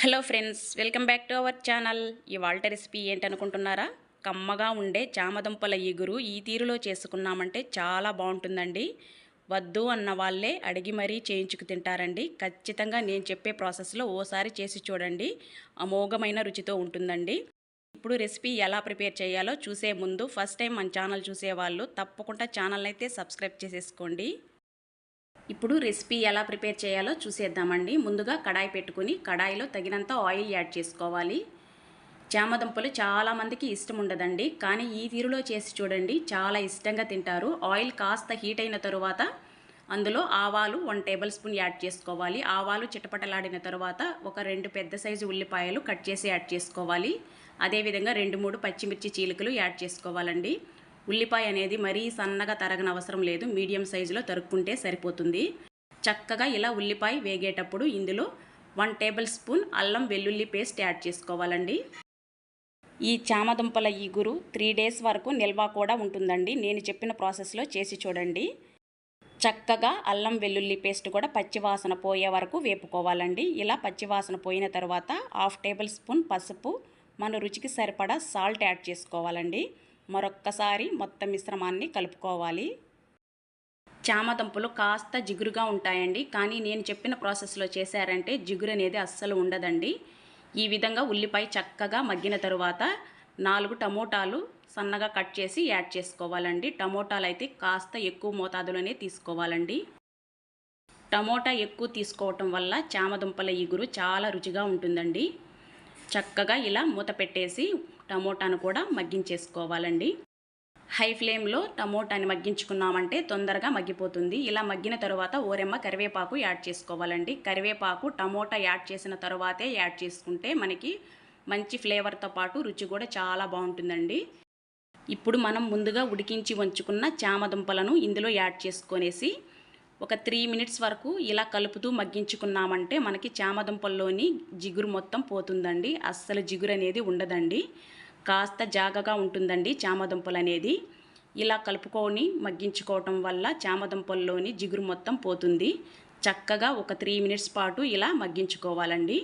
Hello friends welcome back to our channel. ఇవాళ recipe ఏంటనుకుంటున్నారా? కమ్మగా ఉండే చామదుంపల ఈగురు ఈ తీరులో చేసుకున్నామంటే చాలా బాగుంటుందండి. వద్దు అన్న వాళ్ళే అడిగి మరీ చేయించుకు తింటారండి. ఖచ్చితంగా నేను చెప్పే ప్రాసెస్లో ఓసారి చేసి చూడండి. అమోఘమైన రుచితో ఉంటుందండి. ఇప్పుడు రెసిపీ ఎలా ప్రిపేర్ చేయాలో చూసే ముందు ఫస్ట్ టైం మన ఛానల్ చూసేవాళ్ళు తప్పకుండా ఛానల్ అయితే సబ్స్క్రైబ్ చేసేసుకోండి. ఇప్పుడు రెసిపీ ఎలా ప్రిపేర్ చేయాలో చూసేద్దామండి. ముందుగా కడాయి పెట్టుకుని కడాయిలో తగినంత ఆయిల్ యాడ్ చేసుకోవాలి. చామదుంపలు చాలామందికి ఇష్టం ఉండదండి కానీ ఈ తీరులో చేసి చూడండి చాలా ఇష్టంగా తింటారు. ఆయిల్ కాస్త హీట్ అయిన తరువాత అందులో ఆవాలు వన్ టేబుల్ స్పూన్ యాడ్ చేసుకోవాలి. ఆవాలు చిటపటలాడిన తర్వాత ఒక రెండు పెద్ద సైజు ఉల్లిపాయలు కట్ చేసి యాడ్ చేసుకోవాలి. అదేవిధంగా రెండు మూడు పచ్చిమిర్చి చీలికలు యాడ్ చేసుకోవాలండి. ఉల్లిపాయ అనేది మరీ సన్నగా తరగన అవసరం లేదు. మీడియం సైజులో తరుక్కుంటే సరిపోతుంది. చక్కగా ఇలా ఉల్లిపాయ వేగేటప్పుడు ఇందులో వన్ టేబుల్ స్పూన్ అల్లం వెల్లుల్లి పేస్ట్ యాడ్ చేసుకోవాలండి. ఈ చామదుంపల ఈగురు త్రీ డేస్ వరకు నిల్వ కూడా ఉంటుందండి. నేను చెప్పిన ప్రాసెస్లో చేసి చూడండి. చక్కగా అల్లం వెల్లుల్లి పేస్ట్ కూడా పచ్చివాసన పోయే వరకు వేపుకోవాలండి. ఇలా పచ్చివాసన పోయిన తర్వాత హాఫ్ టేబుల్ స్పూన్ పసుపు మన రుచికి సరిపడా సాల్ట్ యాడ్ చేసుకోవాలండి. మరొక్కసారి మొత్తం మిశ్రమాన్ని కలుపుకోవాలి. చామదుంపలు కాస్త జిగురుగా ఉంటాయండి. కానీ నేను చెప్పిన ప్రాసెస్లో చేశారంటే జిగురు అనేది అస్సలు ఉండదండి. ఈ విధంగా ఉల్లిపాయ చక్కగా మగ్గిన తరువాత నాలుగు టమోటాలు సన్నగా కట్ చేసి యాడ్ చేసుకోవాలండి. టమోటాలు అయితే కాస్త ఎక్కువ మోతాదులోనే తీసుకోవాలండి. టమోటా ఎక్కువ తీసుకోవటం వల్ల చామదుంపల ఇగురు చాలా రుచిగా ఉంటుందండి. చక్కగా ఇలా మూత పెట్టేసి టమోటాను కూడా మగ్గించేసుకోవాలండి. హై ఫ్లేమ్లో టమోటాని మగ్గించుకున్నామంటే తొందరగా మగ్గిపోతుంది. ఇలా మగ్గిన తర్వాత ఓరెమ్మ కరివేపాకు యాడ్ చేసుకోవాలండి. కరివేపాకు టమోటా యాడ్ చేసిన తర్వాతే యాడ్ చేసుకుంటే మనకి మంచి ఫ్లేవర్తో పాటు రుచి కూడా చాలా బాగుంటుందండి. ఇప్పుడు మనం ముందుగా ఉడికించి ఉంచుకున్న చామదుంపలను ఇందులో యాడ్ చేసుకొనేసి ఒక త్రీ మినిట్స్ వరకు ఇలా కలుపుతూ మగ్గించుకున్నామంటే మనకి చామదుంపల్లోని జిగురు మొత్తం పోతుందండి. అస్సలు జిగురు అనేది ఉండదండి. కాస్త జాగగా ఉంటుందండి చామదుంపలు అనేది ఇలా కలుపుకొని మగ్గించుకోవటం వల్ల చామదుంపల్లోని జిగురు మొత్తం పోతుంది. చక్కగా ఒక త్రీ మినిట్స్ పాటు ఇలా మగ్గించుకోవాలండి.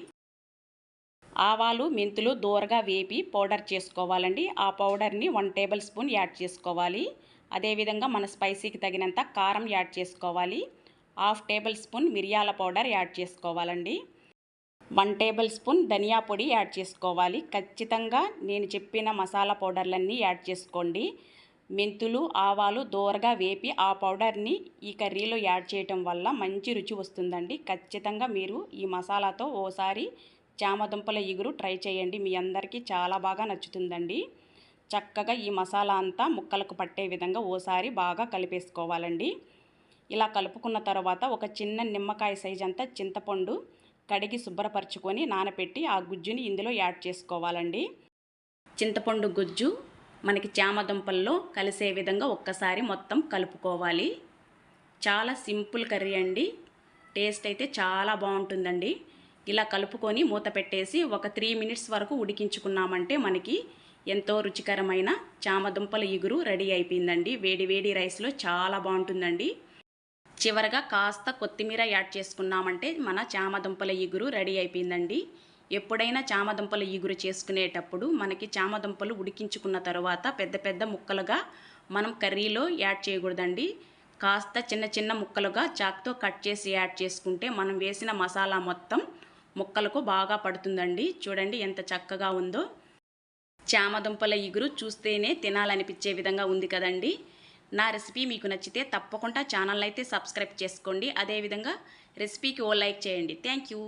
ఆవాలు మెంతులు దూరగా వేపి పౌడర్ చేసుకోవాలండి. ఆ పౌడర్ని వన్ టేబుల్ స్పూన్ యాడ్ చేసుకోవాలి. అదేవిధంగా మన స్పైసీకి తగినంత కారం యాడ్ చేసుకోవాలి. హాఫ్ టేబుల్ స్పూన్ మిరియాల పౌడర్ యాడ్ చేసుకోవాలండి. వన్ టేబుల్ స్పూన్ ధనియా పొడి యాడ్ చేసుకోవాలి. ఖచ్చితంగా నేను చెప్పిన మసాలా పౌడర్లన్నీ యాడ్ చేసుకోండి. మెంతులు ఆవాలు దోరగా వేపి ఆ పౌడర్ని ఈ కర్రీలో యాడ్ చేయటం వల్ల మంచి రుచి వస్తుందండి. ఖచ్చితంగా మీరు ఈ మసాలాతో ఓసారి చామదుంపల ఇగురు ట్రై చేయండి. మీ అందరికీ చాలా బాగా నచ్చుతుందండి. చక్కగా ఈ మసాలా అంతా ముక్కలకు పట్టే విధంగా ఓసారి బాగా కలిపేసుకోవాలండి. ఇలా కలుపుకున్న తర్వాత ఒక చిన్న నిమ్మకాయ సైజ్ అంతా చింతపండు కడిగి శుభ్రపరచుకొని నానపెట్టి ఆ గుజ్జుని ఇందులో యాడ్ చేసుకోవాలండి. చింతపండు గుజ్జు మనకి చామదుంపల్లో కలిసే విధంగా ఒక్కసారి మొత్తం కలుపుకోవాలి. చాలా సింపుల్ కర్రీ అండి. టేస్ట్ అయితే చాలా బాగుంటుందండి. ఇలా కలుపుకొని మూత పెట్టేసి ఒక త్రీ మినిట్స్ వరకు ఉడికించుకున్నామంటే మనకి ఎంతో రుచికరమైన చామదుంపల ఇగురు రెడీ అయిపోయిందండి. వేడి వేడి రైస్లో చాలా బాగుంటుందండి. చివరగా కాస్త కొత్తిమీర యాడ్ చేసుకున్నామంటే మన చామదుంపల ఇగురు రెడీ అయిపోయిందండి. ఎప్పుడైనా చామదుంపల ఇగురు చేసుకునేటప్పుడు మనకి చామదుంపలు ఉడికించుకున్న తర్వాత పెద్ద పెద్ద ముక్కలుగా మనం కర్రీలో యాడ్ చేయకూడదండి. కాస్త చిన్న చిన్న ముక్కలుగా చాక్తో కట్ చేసి యాడ్ చేసుకుంటే మనం వేసిన మసాలా మొత్తం ముక్కలకు బాగా పడుతుందండి. చూడండి ఎంత చక్కగా ఉందో. చామదుంపల ఇగురు చూస్తేనే తినాలనిపించే విధంగా ఉంది కదండీ. నా రెసిపీ మీకు నచ్చితే తప్పకుండా ఛానల్ అయితే సబ్స్క్రైబ్ చేసుకోండి. అదేవిధంగా రెసిపీకి ఓ లైక్ చేయండి. Thank you.